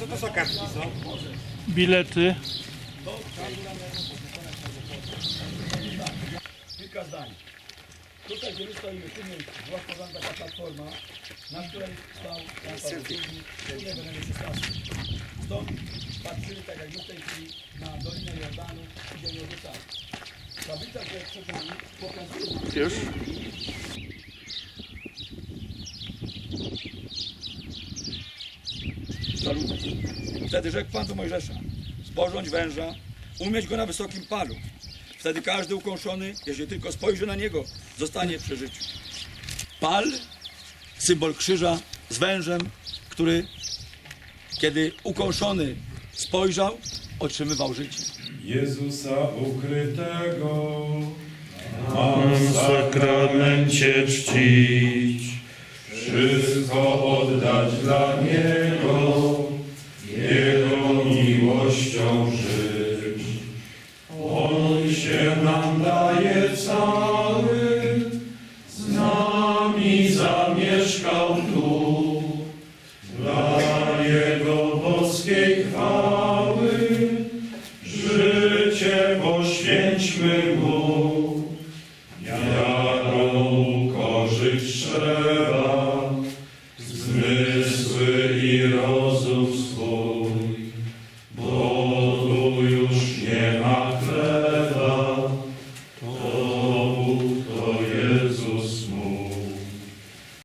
Co to są kartki, są? bilety. Kilka zdań. Tutaj, gdzie my stoimy, tu była stworzona taka platforma, na której stał Jan Paweł II, nie będę się Stąd patrzyli, tak jak my w tej chwili, na Dolinę Jordanu i Ziemię Obiecałą. Tablica, która jest przed nami, pokazuje nam, Już. Wtedy rzekł Pan do Mojżesza, sporządź węża, umieć go na wysokim palu. Wtedy każdy ukąszony, jeśli tylko spojrzy na niego, zostanie przy życiu. Pal, symbol krzyża z wężem, który, kiedy ukąszony spojrzał, otrzymywał życie. Jezusa ukrytego Mam sakramencie czcić. wszystko oddać dla Niego, miłością żyć. On się nam daje cały, z nami zamieszkał tu, dla Jego boskiej chwały, życie poświęćmy Mu. Jaką korzyść trzeba, zmysły i rozum.